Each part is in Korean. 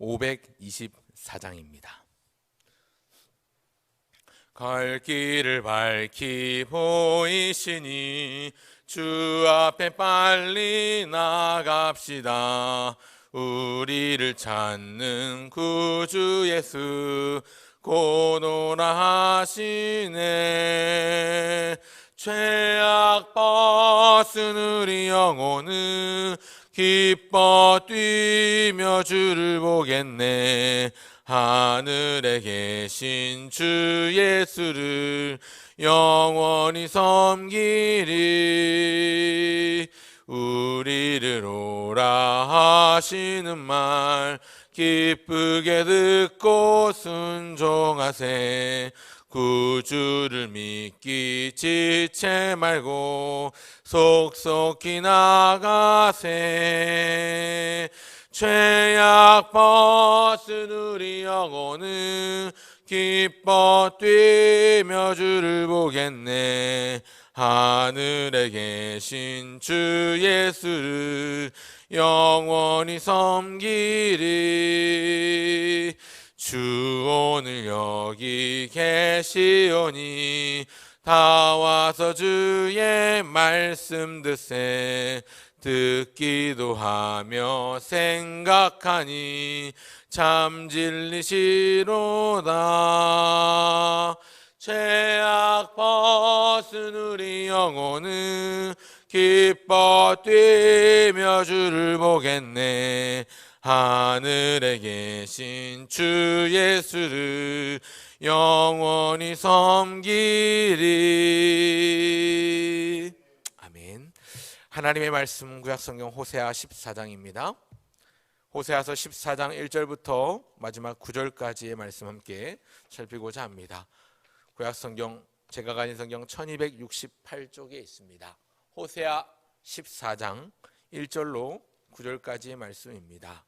(524장입니다) 갈 길을 밝히 보이시니 주 앞에 빨리 나갑시다. 우리를 찾는 구주 예수 고노라 하시네 죄악 벗은 우리 영혼은 기뻐 뛰며 주를 보겠네. 하늘에 계신 주 예수를 영원히 섬기리. 우리를 오라 하시는 말 기쁘게 듣고 순종하세. 구주를 믿기 지체 말고 속속히 나가세. 죄악 벗은 우리 영혼은 기뻐 뛰며 주를 보겠네. 하늘에 계신 주 예수를 영원히 섬기리. 주 오늘 여기 계시오니 다 와서 주의 말씀 듣세 듣기도 하며 생각하니 참 진리시로다. 죄악 벗은 우리 영혼은 기뻐 뛰며 주를 보겠네. 하늘에 계신 주 예수를 영원히 섬기리 아멘 하나님의 말씀 구약 성경 호세아 14장입니다 호세아서 14장 1절부터 마지막 9절까지의 말씀 함께 살피고자 합니다 구약 성경 제가 가진 성경 1268쪽에 있습니다. 호세아 14장 1절로 9절까지의 말씀입니다.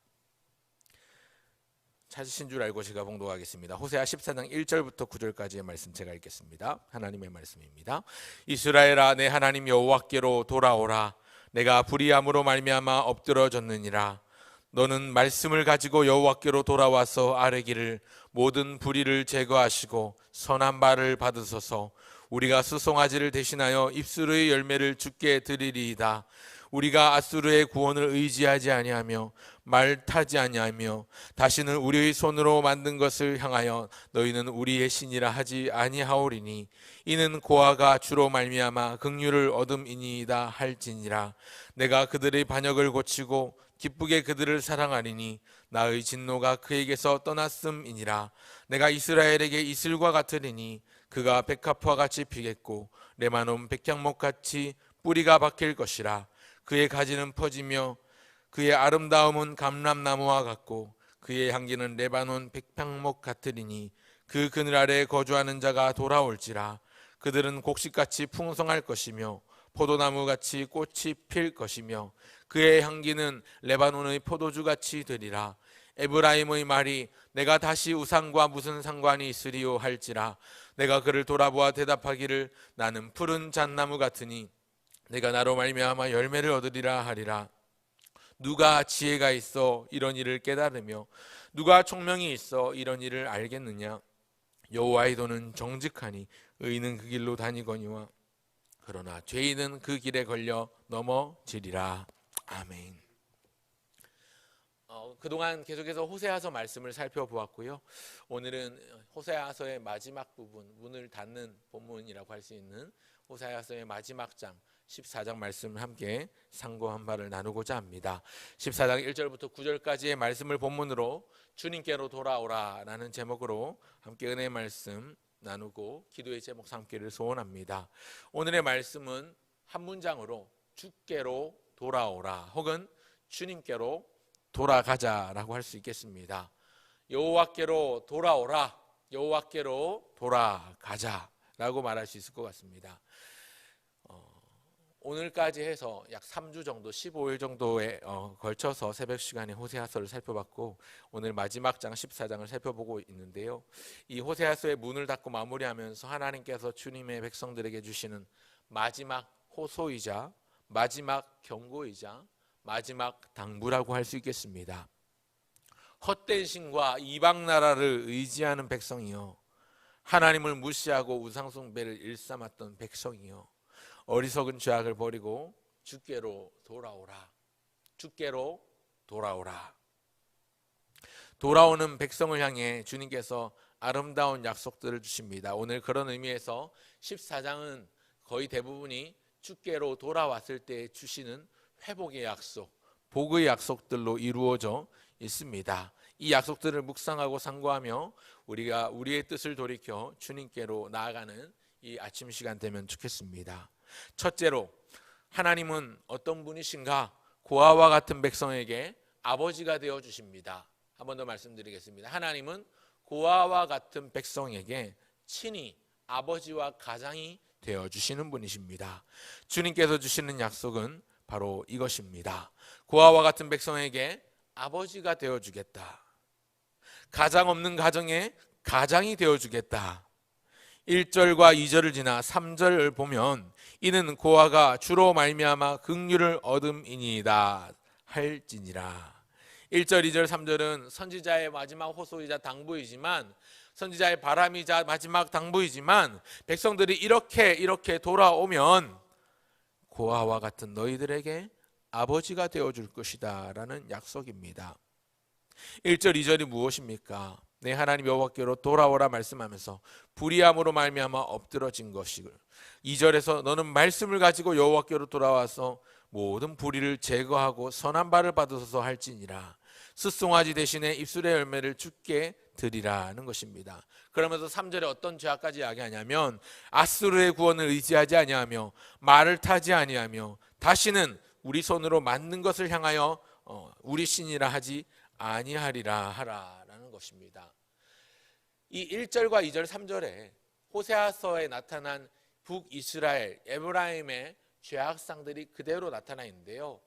찾으신 줄 알고 제가 봉독하겠습니다. 호세아 14장 1절부터 9절까지의 말씀 제가 읽겠습니다. 하나님의 말씀입니다. 이스라엘아 내 하나님 여호와께로 돌아오라 내가 불의함으로 말미암아 엎드러졌느니라 너는 말씀을 가지고 여호와께로 돌아와서 아뢰기를 모든 불의를 제거하시고 선한 말을 받으소서 우리가 수송아지를 대신하여 입술의 열매를 주께 드리리이다 우리가 아수르의 구원을 의지하지 아니하며 말 타지 아니하며 다시는 우리의 손으로 만든 것을 향하여 너희는 우리의 신이라 하지 아니하오리니 이는 고아가 주로 말미암아 긍휼을 얻음이니이다 할지니라. 내가 그들의 반역을 고치고 기쁘게 그들을 사랑하리니 나의 진노가 그에게서 떠났음이니라. 내가 이스라엘에게 이슬과 같으리니 그가 백합화 같이 피겠고 레마논 백향목 같이 뿌리가 박힐 것이라 그의 가지는 퍼지며 그의 아름다움은 감람나무와 같고 그의 향기는 레바논 백향목 같으리니 그 그늘 아래 거주하는 자가 돌아올지라. 그들은 곡식같이 풍성할 것이며 포도나무 같이 꽃이 필 것이며 그의 향기는 레바논의 포도주 같이 되리라. 에브라임의 말이 내가 다시 우상과 무슨 상관이 있으리요 할지라. 내가 그를 돌아보아 대답하기를 나는 푸른 잣나무 같으니 내가 나로 말미암아 열매를 얻으리라 하리라 누가 지혜가 있어 이런 일을 깨달으며 누가 총명이 있어 이런 일을 알겠느냐 여호와의 도는 정직하니 의인은 그 길로 다니거니와 그러나 죄인은 그 길에 걸려 넘어지리라 아멘. 어, 그동안 계속해서 호세아서 말씀을 살펴보았고요. 오늘은 호세아서의 마지막 부분, 문을 닫는 본문이라고 할 수 있는 호세아서의 마지막 장 14장 말씀을 함께 상고 한 발을 나누고자 합니다. 14장 1절부터 9절까지의 말씀을 본문으로 주님께로 돌아오라라는 제목으로 함께 은혜의 말씀 나누고 기도의 제목 삼기를 소원합니다. 오늘의 말씀은 한 문장으로 주께로 돌아오라 혹은 주님께로 돌아가자라고 할 수 있겠습니다. 여호와께로 돌아오라. 여호와께로 돌아가자라고 말할 수 있을 것 같습니다. 어, 오늘까지 해서 약 3주 정도, 15일 정도에 어, 걸쳐서 새벽 시간에 호세아서를 살펴봤고 오늘 마지막 장 14장을 살펴보고 있는데요. 이 호세아서의 문을 닫고 마무리하면서 하나님께서 주님의 백성들에게 주시는 마지막 호소이자 마지막 경고이자 마지막 당부라고 할 수 있겠습니다. 헛된 신과 이방 나라를 의지하는 백성이요 하나님을 무시하고 우상 숭배를 일삼았던 백성이요 어리석은 죄악을 버리고 주께로 돌아오라 주께로 돌아오라 돌아오는 백성을 향해 주님께서 아름다운 약속들을 주십니다. 오늘 그런 의미에서 14장은 거의 대부분이 주께로 돌아왔을 때 주시는 회복의 약속, 복의 약속들로 이루어져 있습니다. 이 약속들을 묵상하고 상고하며 우리가 우리의 뜻을 돌이켜 주님께로 나아가는 이 아침 시간 되면 좋겠습니다. 첫째로 하나님은 어떤 분이신가? 고아와 같은 백성에게 아버지가 되어 주십니다. 한 번 더 말씀드리겠습니다. 하나님은 고아와 같은 백성에게 친히 아버지와 가장이 되어 주시는 분이십니다. 주님께서 주시는 약속은 바로 이것입니다. 고아와 같은 백성에게 아버지가 되어 주겠다. 가장 없는 가정에 가장이 되어 주겠다. 1절과 2절을 지나 3절을 보면 이는 고아가 주로 말미암아 긍휼을 얻음이니이다 할지니라. 1절, 2절, 3절은 선지자의 마지막 호소이자 당부이지만 선지자의 바람이자 마지막 당부이지만 백성들이 이렇게 이렇게 돌아오면 고아와 같은 너희들에게 아버지가 되어 줄 것이다라는 약속입니다. 1절, 2절이 무엇입니까? 내 하나님 여호와께로 돌아오라 말씀하면서 불의함으로 말미암아 엎드러진 것이글. 2절에서 너는 말씀을 가지고 여호와께로 돌아와서 모든 불의를 제거하고 선한 바를 받으소서 할지니라. 스송아지 대신에 입술의 열매를 주께 드리라는 것입니다. 그러면서 3절에 어떤 죄악까지 이야기하냐면 아수르의 구원을 의지하지 아니하며 말을 타지 아니하며 다시는 우리 손으로 만든 것을 향하여 어, 우리 신이라 하지 아니하리라 하라라는 것입니다. 이 1절과 2절, 3절에 호세아서에 나타난 북이스라엘 에브라임의 죄악상들이 그대로 나타나 있는데요.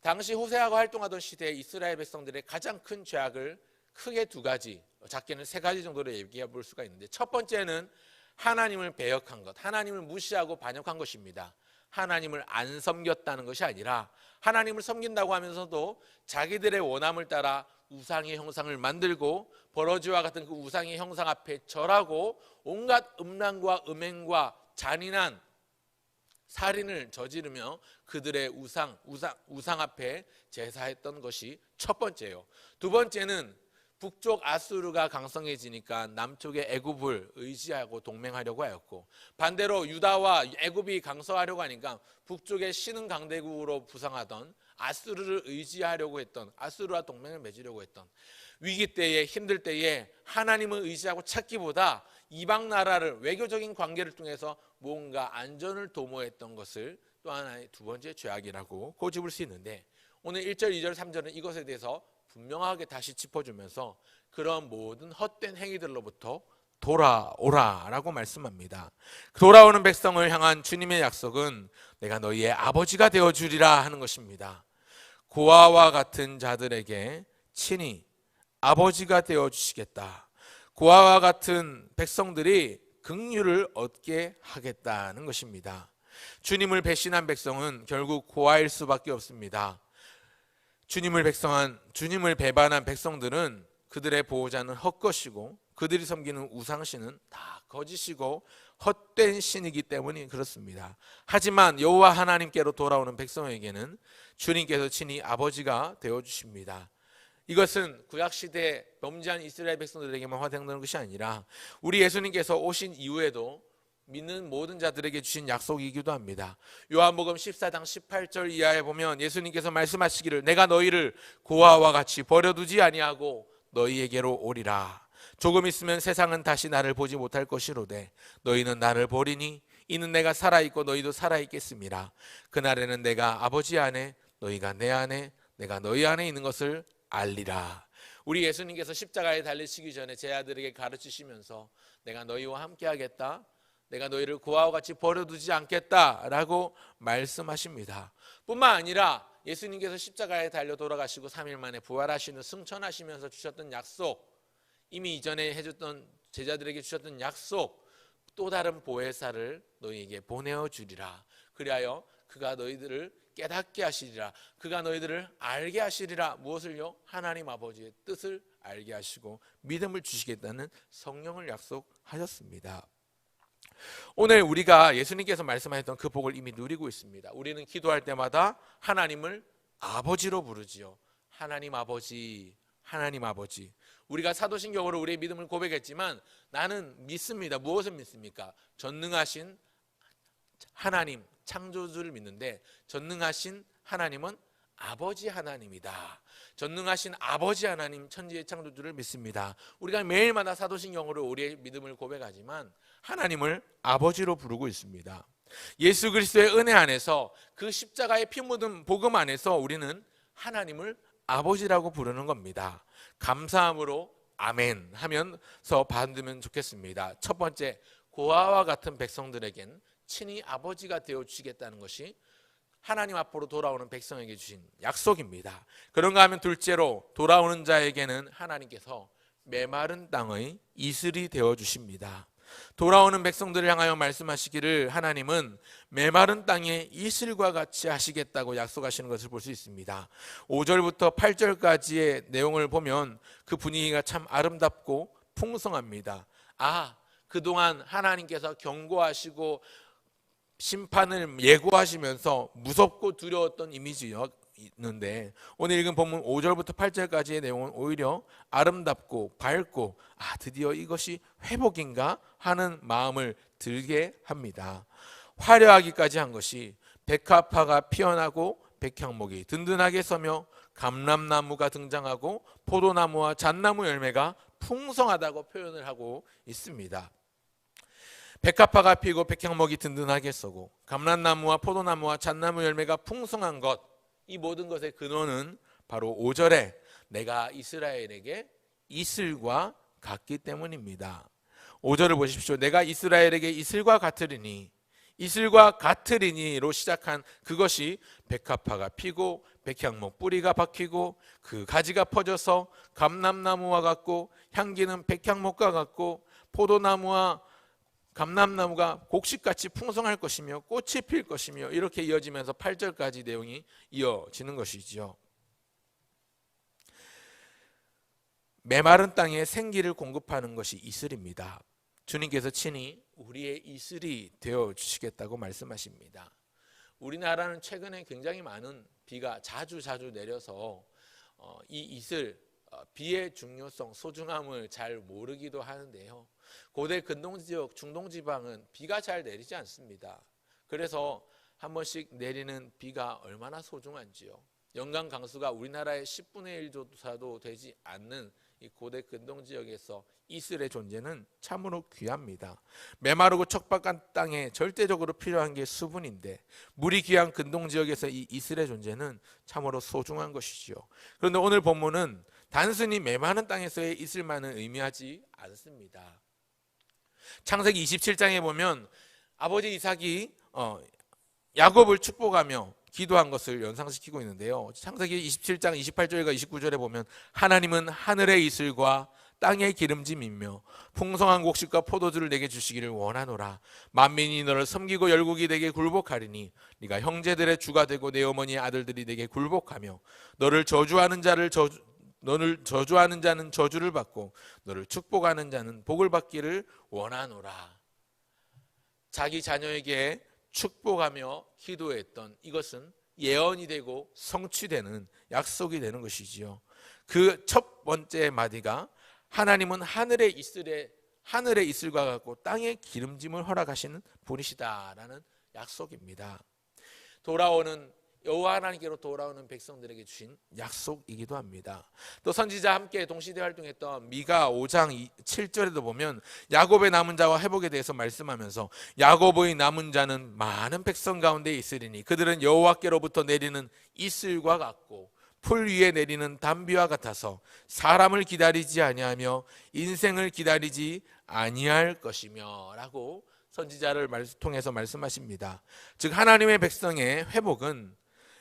당시 호세아가 활동하던 시대에 이스라엘 백성들의 가장 큰 죄악을 크게 두 가지, 작게는 세 가지 정도로 얘기해 볼 수가 있는데 첫 번째는 하나님을 배역한 것, 하나님을 무시하고 반역한 것입니다. 하나님을 안 섬겼다는 것이 아니라 하나님을 섬긴다고 하면서도 자기들의 원함을 따라 우상의 형상을 만들고 버러지와 같은 그 우상의 형상 앞에 절하고 온갖 음란과 음행과 잔인한 살인을 저지르며 그들의 우상, 우상, 우상 앞에 제사했던 것이 첫 번째예요. 두 번째는 북쪽 아수르가 강성해지니까 남쪽의 애굽을 의지하고 동맹하려고 하였고 반대로 유다와 애굽이 강성하려고 하니까 북쪽의 신흥 강대국으로 부상하던 아수르를 의지하려고 했던 아수르와 동맹을 맺으려고 했던 위기 때에 힘들 때에 하나님을 의지하고 찾기보다 이방 나라를 외교적인 관계를 통해서 뭔가 안전을 도모했던 것을 또 하나의 두 번째 죄악이라고 꼬집을 수 있는데 오늘 1절, 2절, 3절은 이것에 대해서 분명하게 다시 짚어주면서 그런 모든 헛된 행위들로부터 돌아오라라고 말씀합니다. 돌아오는 백성을 향한 주님의 약속은 내가 너희의 아버지가 되어 주리라 하는 것입니다. 고아와 같은 자들에게 친히 아버지가 되어 주시겠다. 고아와 같은 백성들이 긍휼을 얻게 하겠다는 것입니다. 주님을 배신한 백성은 결국 고아일 수밖에 없습니다. 주님을 백성한 주님을 배반한 백성들은 그들의 보호자는 헛것이고 그들이 섬기는 우상신은 다 거짓이고 헛된 신이기 때문이 그렇습니다. 하지만 여호와 하나님께로 돌아오는 백성에게는 주님께서 친히 아버지가 되어 주십니다. 이것은 구약 시대 범죄한 이스라엘 백성들에게만 화장되는 것이 아니라 우리 예수님께서 오신 이후에도 믿는 모든 자들에게 주신 약속이기도 합니다. 요한복음 14장 18절 이하에 보면 예수님께서 말씀하시기를 내가 너희를 고아와 같이 버려두지 아니하고 너희에게로 오리라. 조금 있으면 세상은 다시 나를 보지 못할 것이로되 너희는 나를 보리니 이는 내가 살아 있고 너희도 살아 있겠습니다. 그날에는 내가 아버지 안에 너희가 내 안에 내가 너희 안에 있는 것을 알리라. 우리 예수님께서 십자가에 달리시기 전에 제 아들에게 가르치시면서 내가 너희와 함께 하겠다. 내가 너희를 고아와 같이 버려두지 않겠다라고 말씀하십니다. 뿐만 아니라 예수님께서 십자가에 달려 돌아가시고 3일 만에 부활하시는 승천하시면서 주셨던 약속, 이미 이전에 해줬던 제자들에게 주셨던 약속, 또 다른 보혜사를 너희에게 보내어 주리라. 그리하여 그가 너희들을 깨닫게 하시리라. 그가 너희들을 알게 하시리라. 무엇을요? 하나님 아버지의 뜻을 알게 하시고 믿음을 주시겠다는 성령을 약속하셨습니다. 오늘 우리가 예수님께서 말씀하셨던 그 복을 이미 누리고 있습니다. 우리는 기도할 때마다 하나님을 아버지로 부르지요. 하나님 아버지, 하나님 아버지. 우리가 사도신경으로 우리의 믿음을 고백했지만 나는 믿습니다. 무엇을 믿습니까? 전능하신 하나님, 창조주를 믿는데 전능하신 하나님은 아버지 하나님이다. 전능하신 아버지 하나님 천지의 창조주를 믿습니다. 우리가 매일마다 사도신경으로 우리의 믿음을 고백하지만 하나님을 아버지로 부르고 있습니다. 예수 그리스도의 은혜 안에서 그 십자가의 피 묻은 복음 안에서 우리는 하나님을 아버지라고 부르는 겁니다. 감사함으로 아멘 하면서 받으면 좋겠습니다. 첫 번째 고아와 같은 백성들에겐 친히 아버지가 되어 주시겠다는 것이 하나님 앞으로 돌아오는 백성에게 주신 약속입니다. 그런가 하면 둘째로 돌아오는 자에게는 하나님께서 메마른 땅의 이슬이 되어 주십니다. 돌아오는 백성들을 향하여 말씀하시기를 하나님은 메마른 땅에 이슬과 같이 하시겠다고 약속하시는 것을 볼 수 있습니다. 5절부터 8절까지의 내용을 보면 그 분위기가 참 아름답고 풍성합니다. 아, 그동안 하나님께서 경고하시고 심판을 예고하시면서 무섭고 두려웠던 이미지 였는데 오늘 읽은 본문 5절부터 8절까지의 내용은 오히려 아름답고 밝고 아 드디어 이것이 회복인가 하는 마음을 들게 합니다. 화려하기까지 한 것이 백합화가 피어나고 백향목이 든든하게 서며 감람나무가 등장하고 포도나무와 잣나무 열매가 풍성하다고 표현을 하고 있습니다. 백합화가 피고 백향목이 든든하게 서고 감람나무와 포도나무와 잣나무 열매가 풍성한 것 이 모든 것의 근원은 바로 5절에 내가 이스라엘에게 이슬과 같기 때문입니다. 5절을 보십시오. 내가 이스라엘에게 이슬과 같으리니 이슬과 같으리니로 시작한 그것이 백합화가 피고 백향목 뿌리가 박히고 그 가지가 퍼져서 감람나무와 같고 향기는 백향목과 같고 포도나무와 감람나무가 곡식같이 풍성할 것이며 꽃이 필 것이며 이렇게 이어지면서 8절까지 내용이 이어지는 것이지요. 메마른 땅에 생기를 공급하는 것이 이슬입니다. 주님께서 친히 우리의 이슬이 되어 주시겠다고 말씀하십니다. 우리나라는 최근에 굉장히 많은 비가 자주 자주 내려서 어, 이 이슬 어, 비의 중요성, 소중함을 잘 모르기도 하는데요. 고대 근동 지역, 중동 지방은 비가 잘 내리지 않습니다. 그래서 한 번씩 내리는 비가 얼마나 소중한지요. 연간 강수가 우리나라의 10분의 1 조차도 되지 않는 이 고대 근동 지역에서 이슬의 존재는 참으로 귀합니다. 메마르고 척박한 땅에 절대적으로 필요한 게 수분인데 물이 귀한 근동 지역에서 이 이슬의 존재는 참으로 소중한 것이지요. 그런데 오늘 본문은 단순히 메마른 땅에서의 이슬만은 의미하지 않습니다. 창세기 27장에 보면 아버지 이삭이 어, 야곱을 축복하며 기도한 것을 연상시키고 있는데요. 창세기 27장 28절과 29절에 보면 하나님은 하늘의 이슬과 땅의 기름짐이며 풍성한 곡식과 포도주를 내게 주시기를 원하노라 만민이 너를 섬기고 열국이 내게 굴복하리니 네가 형제들의 주가 되고 내 어머니의 아들들이 내게 굴복하며 너를 저주하는 자를 저주 너를 저주하는 자는 저주를 받고 너를 축복하는 자는 복을 받기를 원하노라. 자기 자녀에게 축복하며 기도했던 이것은 예언이 되고 성취되는 약속이 되는 것이지요. 그 첫 번째 마디가 하나님은 하늘에 있으래 하늘에 있을과 같고 땅에 기름짐을 허락하시는 분이시다라는 약속입니다. 돌아오는 여호와 하나님께로 돌아오는 백성들에게 주신 약속이기도 합니다. 또 선지자 함께 동시대 활동했던 미가 5장 7절에도 보면 야곱의 남은 자와 회복에 대해서 말씀하면서 야곱의 남은 자는 많은 백성 가운데 있으리니 그들은 여호와께로부터 내리는 이슬과 같고 풀 위에 내리는 담비와 같아서 사람을 기다리지 아니하며 인생을 기다리지 아니할 것이며라고 선지자를 통해서 말씀하십니다. 즉 하나님의 백성의 회복은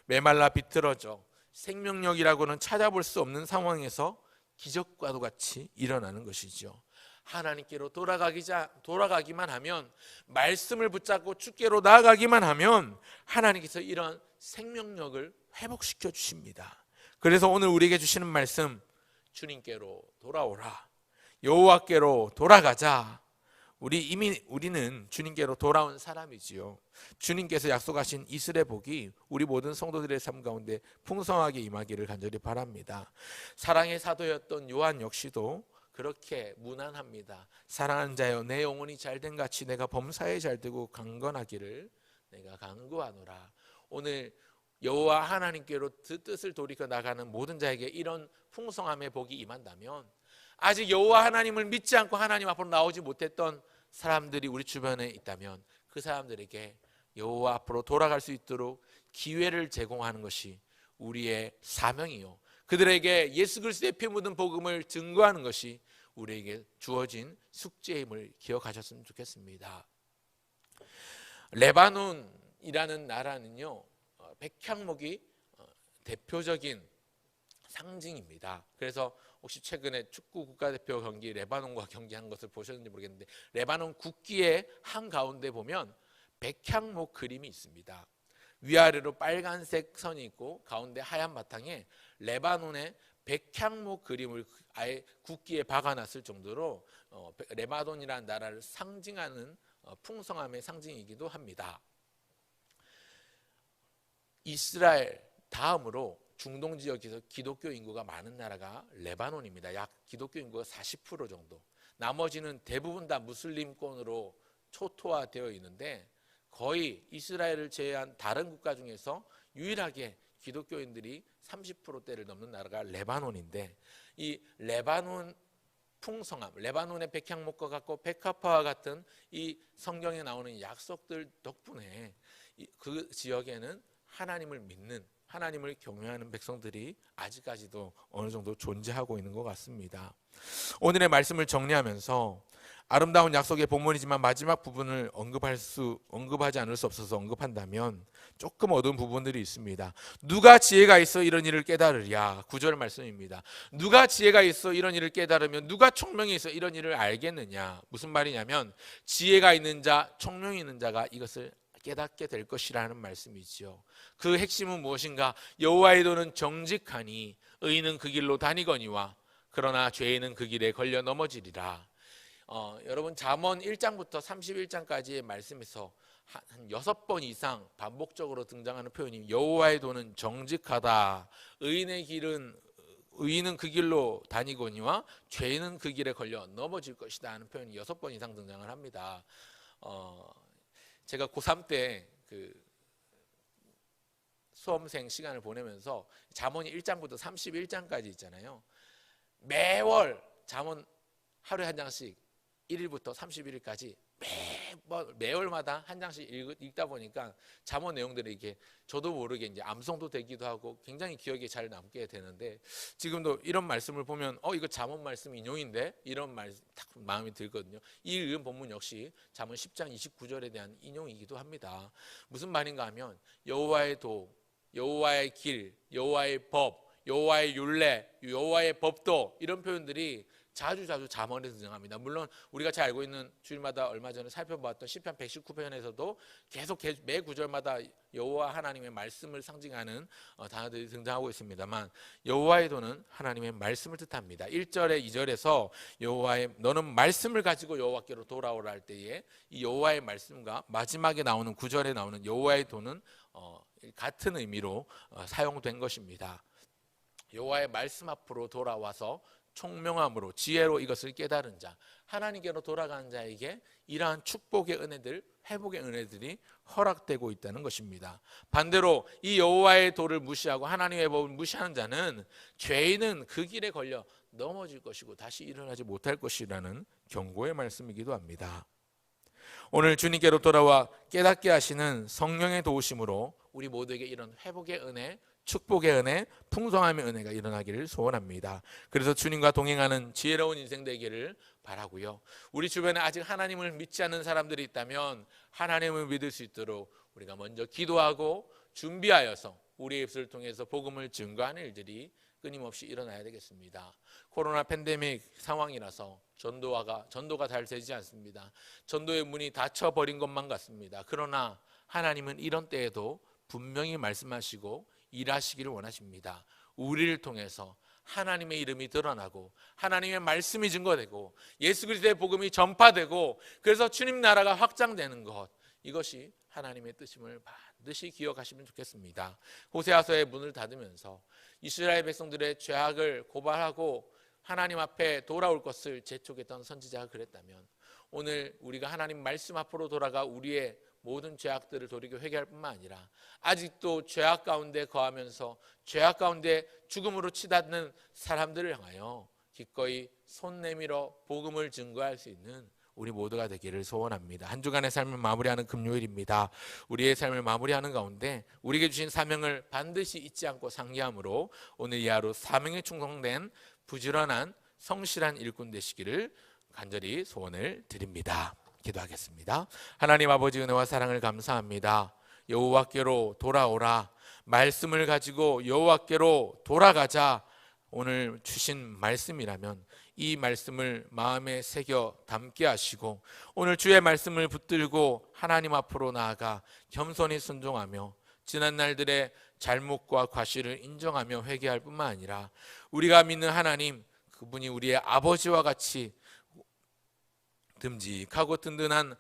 메말라 비틀어져 생명력이라고는 찾아볼 수 없는 상황에서 기적과도 같이 일어나는 것이죠. 하나님께로 돌아가기자 돌아가기만 하면 말씀을 붙잡고 주께로 나아가기만 하면 하나님께서 이런 생명력을 회복시켜 주십니다. 그래서 오늘 우리에게 주시는 말씀 주님께로 돌아오라. 여호와께로 돌아가자. 우리 이미 우리는 주님께로 돌아온 사람이지요. 주님께서 약속하신 이스라엘 복이 우리 모든 성도들의 삶 가운데 풍성하게 임하기를 간절히 바랍니다. 사랑의 사도였던 요한 역시도 그렇게 무난합니다. 사랑하는 자여 내 영혼이 잘된 같이 내가 범사에 잘 되고 강건하기를 내가 간구하노라. 오늘 여호와 하나님께로 그 뜻을 돌이켜 나가는 모든 자에게 이런 풍성함의 복이 임한다면 아직 여호와 하나님을 믿지 않고 하나님 앞으로 나오지 못했던 사람들이 우리 주변에 있다면 그 사람들에게 여호와 앞으로 돌아갈 수 있도록 기회를 제공하는 것이 우리의 사명이요. 그들에게 예수 그리스도의 피 묻은 복음을 증거하는 것이 우리에게 주어진 숙제임을 기억하셨으면 좋겠습니다. 레바논이라는 나라는요. 어, 백향목이 어, 대표적인 상징입니다. 그래서 혹시 최근에 축구 국가대표 경기 레바논과 경기한 것을 보셨는지 모르겠는데 레바논 국기의 한 가운데 보면 백향목 그림이 있습니다. 위아래로 빨간색 선이 있고 가운데 하얀 바탕에 레바논의 백향목 그림을 아예 국기에 박아놨을 정도로 어, 레바논이라는 나라를 상징하는 어, 풍성함의 상징이기도 합니다. 이스라엘 다음으로 중동 지역에서 기독교 인구가 많은 나라가 레바논입니다. 약 기독교 인구가 40% 정도. 나머지는 대부분 다 무슬림권으로 초토화되어 있는데 거의 이스라엘을 제외한 다른 국가 중에서 유일하게 기독교인들이 30%대를 넘는 나라가 레바논인데 이 레바논 풍성함, 레바논의 백향목과 같고 백합화와 같은 이 성경에 나오는 약속들 덕분에 그 지역에는 하나님을 믿는 하나님을 경외하는 백성들이 아직까지도 어느 정도 존재하고 있는 것 같습니다. 오늘의 말씀을 정리하면서 아름다운 약속의 본문이지만 마지막 부분을 언급할 수 언급하지 않을 수 없어서 언급한다면 조금 어두운 부분들이 있습니다. 누가 지혜가 있어 이런 일을 깨달으랴 구절 말씀입니다. 누가 지혜가 있어 이런 일을 깨달으면 누가 총명이 있어 이런 일을 알겠느냐 무슨 말이냐면 지혜가 있는 자 총명이 있는 자가 이것을 깨닫게 될 것이라는 말씀이지요. 그 핵심은 무엇인가? 여호와의 도는 정직하니 의인은 그 길로 다니거니와 그러나 죄인은 그 길에 걸려 넘어지리라. 어, 여러분 잠언 1장부터 31장까지의 말씀에서 한 여섯 번 이상 반복적으로 등장하는 표현이 여호와의 도는 정직하다. 의인의 길은 의인은 그 길로 다니거니와 죄인은 그 길에 걸려 넘어질 것이다 하는 표현이 여섯 번 이상 등장을 합니다. 어, 제가 고3 때그 수험생 시간을 보내면서 잠언이 1장부터 31장까지 있잖아요. 매월 잠언 하루에 한 장씩 1일부터 31일까지 매번 매월마다 한 장씩 읽, 다 보니까 잠언 내용들이 이게 저도 모르게 이제 암송도 되기도 하고 굉장히 기억에 잘 남게 되는데 지금도 이런 말씀을 보면 어 이거 잠언 말씀 인용인데 이런 말딱 마음이 들거든요. 이 읽은 본문 역시 잠언 10장 29절에 대한 인용이기도 합니다. 무슨 말인가 하면 여호와의 도, 여호와의 길, 여호와의 법, 여호와의 율례, 여호와의 법도 이런 표현들이 자주 자주 잠언에 등장합니다. 물론 우리가 잘 알고 있는 주일마다 얼마 전에 살펴보았던 시편 119편에서도 계속 매 구절마다 여호와 하나님의 말씀을 상징하는 어, 단어들이 등장하고 있습니다만 여호와의 도는 하나님의 말씀을 뜻합니다. 1절에 2절에서 여호와의 너는 말씀을 가지고 여호와께로 돌아오라 할 때에 이 여호와의 말씀과 마지막에 나오는 구절에 나오는 여호와의 도는 어, 같은 의미로 어, 사용된 것입니다. 여호와의 말씀 앞으로 돌아와서 총명함으로 지혜로 이것을 깨달은 자 하나님께로 돌아가는 자에게 이러한 축복의 은혜들 회복의 은혜들이 허락되고 있다는 것입니다. 반대로 이 여호와의 도를 무시하고 하나님의 법을 무시하는 자는 죄인은 그 길에 걸려 넘어질 것이고 다시 일어나지 못할 것이라는 경고의 말씀이기도 합니다. 오늘 주님께로 돌아와 깨닫게 하시는 성령의 도우심으로 우리 모두에게 이런 회복의 은혜, 축복의 은혜, 풍성함의 은혜가 일어나기를 소원합니다. 그래서 주님과 동행하는 지혜로운 인생 되기를 바라고요. 우리 주변에 아직 하나님을 믿지 않는 사람들이 있다면 하나님을 믿을 수 있도록 우리가 먼저 기도하고 준비하여서 우리의 입술을 통해서 복음을 증거하는 일들이 끊임없이 일어나야 되겠습니다. 코로나 팬데믹 상황이라서 전도가 전도가 잘 되지 않습니다. 전도의 문이 닫혀 버린 것만 같습니다. 그러나 하나님은 이런 때에도 분명히 말씀하시고 일하시기를 원하십니다. 우리를 통해서 하나님의 이름이 드러나고 하나님의 말씀이 증거되고 예수 그리스도의 복음이 전파되고 그래서 주님 나라가 확장되는 것 이것이 하나님의 뜻임을 반드시 기억하시면 좋겠습니다. 호세아서의 문을 닫으면서 이스라엘 백성들의 죄악을 고발하고 하나님 앞에 돌아올 것을 재촉했던 선지자가 그랬다면 오늘 우리가 하나님 말씀 앞으로 돌아가 우리의 모든 죄악들을 돌이켜 회개할 뿐만 아니라 아직도 죄악 가운데 거하면서 죄악 가운데 죽음으로 치닫는 사람들을 향하여 기꺼이 손 내밀어 복음을 증거할 수 있는 우리 모두가 되기를 소원합니다. 한 주간의 삶을 마무리하는 금요일입니다. 우리의 삶을 마무리하는 가운데 우리에게 주신 사명을 반드시 잊지 않고 상기함으로 오늘 이 하루 사명에 충성된 부지런한 성실한 일꾼 되시기를 간절히 소원을 드립니다. 기도하겠습니다. 하나님 아버지 은혜와 사랑을 감사합니다. 여호와께로 돌아오라. 말씀을 가지고 여호와께로 돌아가자. 오늘 주신 말씀이라면 이 말씀을 마음에 새겨 담게 하시고 오늘 주의 말씀을 붙들고 하나님 앞으로 나아가 겸손히 순종하며 지난 날들의 잘못과 과실을 인정하며 회개할 뿐만 아니라 우리가 믿는 하나님 그분이 우리의 아버지와 같이 듬직하고 든든한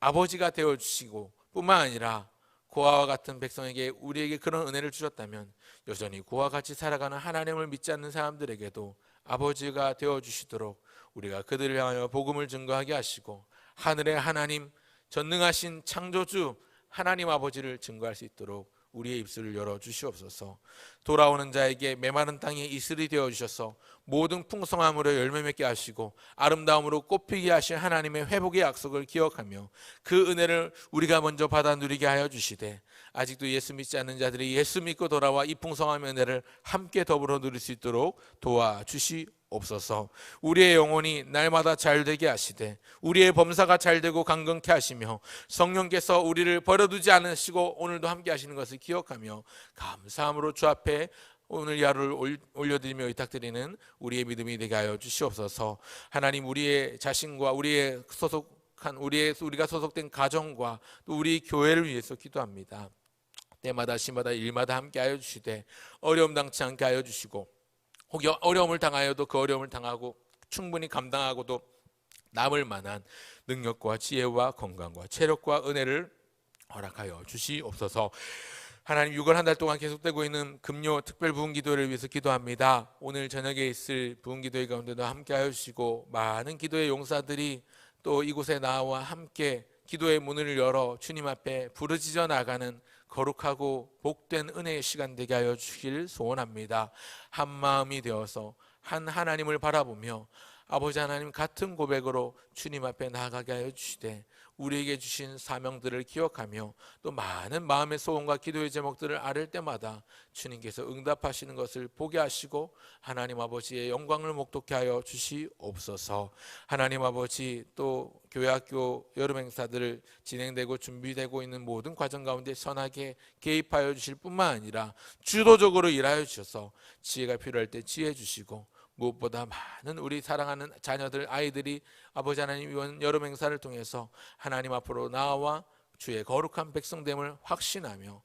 아버지가 되어 주시고 뿐만 아니라 고아와 같은 백성에게 우리에게 그런 은혜를 주셨다면 여전히 고아와 같이 살아가는 하나님을 믿지 않는 사람들에게도 아버지가 되어 주시도록 우리가 그들을 향하여 복음을 증거하게 하시고 하늘의 하나님 전능하신 창조주 하나님 아버지를 증거할 수 있도록 우리의 입술을 열어 주시옵소서. 돌아오는 자에게 메마른 땅에 이슬이 되어 주셔서 모든 풍성함으로 열매 맺게 하시고 아름다움으로 꽃피게 하신 하나님의 회복의 약속을 기억하며 그 은혜를 우리가 먼저 받아 누리게 하여 주시되 아직도 예수 믿지 않는 자들이 예수 믿고 돌아와 이 풍성함의 은혜를 함께 더불어 누릴 수 있도록 도와 주시 없어서 우리의 영혼이 날마다 잘 되게 하시되 우리의 범사가 잘 되고 강건케 하시며 성령께서 우리를 버려두지 않으시고 오늘도 함께 하시는 것을 기억하며 감사함으로 주 앞에 오늘 야를 올려드리며 의탁드리는 우리의 믿음이 되게 하여 주시옵소서. 하나님 우리의 자신과 우리의 소속한 우리의 우리가 소속된 가정과 또 우리 교회를 위해서 기도합니다. 때마다 시마다 일마다 함께 하여 주시되 어려움 당치 않게 하여 주시고 혹 어려움을 당하여도 그 어려움을 당하고 충분히 감당하고도 남을 만한 능력과 지혜와 건강과 체력과 은혜를 허락하여 주시옵소서. 하나님 6월 한 달 동안 계속되고 있는 금요 특별 부흥 기도를 위해서 기도합니다. 오늘 저녁에 있을 부흥 기도회 가운데도 함께 하여 주시고 많은 기도의 용사들이 또 이곳에 나와 함께 기도의 문을 열어 주님 앞에 부르짖어 나가는 거룩하고 복된 은혜의 시간 되게 하여 주시기를 소원합니다. 한 마음이 되어서 한 하나님을 바라보며 아버지 하나님 같은 고백으로 주님 앞에 나아가게 하여 주시되 우리에게 주신 사명들을 기억하며 또 많은 마음의 소원과 기도의 제목들을 아를 때마다 주님께서 응답하시는 것을 보게 하시고 하나님 아버지의 영광을 목독케 하여 주시옵소서. 하나님 아버지 또 교회 학교 여름 행사들을 진행되고 준비되고 있는 모든 과정 가운데 선하게 개입하여 주실 뿐만 아니라 주도적으로 일하여 주셔서 지혜가 필요할 때 지혜 주시고 무엇보다 많은 우리 사랑하는 자녀들 아이들이 아버지 하나님 이번 여름 행사를 통해서 하나님 앞으로 나와 주의 거룩한 백성됨을 확신하며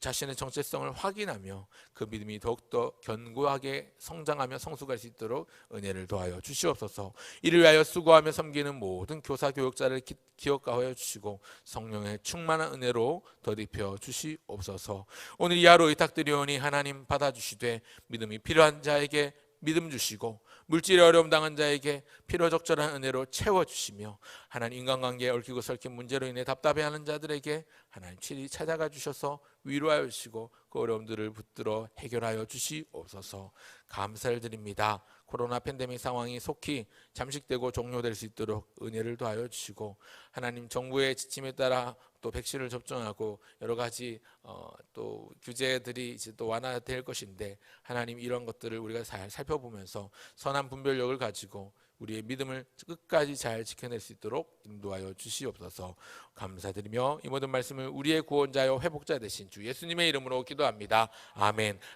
자신의 정체성을 확인하며 그 믿음이 더욱더 견고하게 성장하며 성숙할 수 있도록 은혜를 더하여 주시옵소서. 이를 위하여 수고하며 섬기는 모든 교사 교육자를 기, 기억하여 주시고 성령의 충만한 은혜로 덧입혀 주시옵소서. 오늘 이 하루 의탁드리오니 하나님 받아주시되 믿음이 필요한 자에게 믿음 주시고 물질에 어려움 당한 자에게 필요 적절한 은혜로 채워 주시며 하나님 인간관계에 얽히고 설킨 문제로 인해 답답해하는 자들에게 하나님 친히 찾아가 주셔서 위로하여 주시고 그 어려움들을 붙들어 해결하여 주시옵소서 감사를 드립니다. 코로나 팬데믹 상황이 속히 잠식되고 종료될 수 있도록 은혜를 더하여 주시고 하나님 정부의 지침에 따라 또 백신을 접종하고 여러 가지 어, 또 규제들이 이제 또 완화될 것인데 하나님 이런 것들을 우리가 잘 살펴보면서 선한 분별력을 가지고 우리의 믿음을 끝까지 잘 지켜낼 수 있도록 인도하여 주시옵소서. 감사드리며 이 모든 말씀을 우리의 구원자여 회복자 되신 주 예수님의 이름으로 기도합니다. 아멘